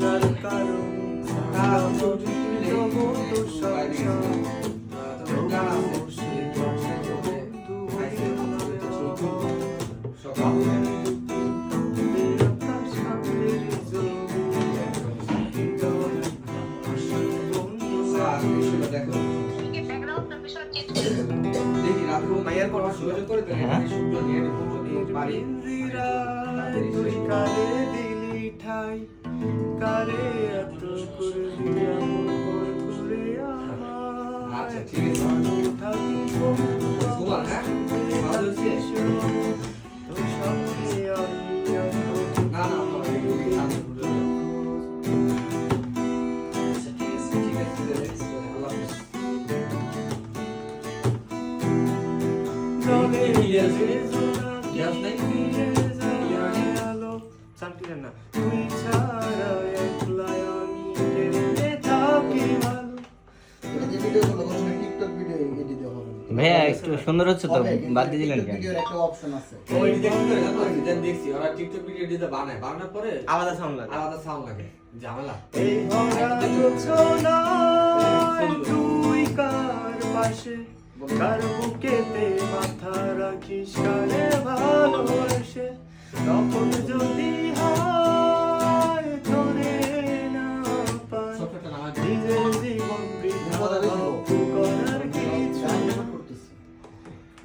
যার কারণ জগৎ সংসার তবু সে বন্ধু হইল না আমার। আকাশের জমি, তুই কারে দিলি ঠাই কারে এত করলি এমন কর করে আমায় আচ্ছা, ঠিক আছে। ভালো থাকিব ঘুমান, হ্যাঁ? ভালো হয়েছে? তোর সামনে আমি এখন না না না, এই- না। তুই ছাড়া একলা আমি কেমনে থাকি ভালো। এটা যে ভিডিওগুলো করছেন টিকটক ভিডিও এডিট হবে। ভাইয়া একটু সুন্দর হচ্ছে তো বাদ দিয়ে দিলেন কেন? ভিডিওর একটা অপশন আছে। ওই দেখতে না তো, যেটা দেখছি, ওরা টিকটক ভিডিও দিতে বানায়, বানানোর পরে আলাদা সাউন্ড লাগে। আলাদা sound লাগে। ঝামেলা। এই ভরা জোছনায় তুই কার পাশে? কার বুকেতে মাথা রাখিস কারে ভালোবাসে? তখন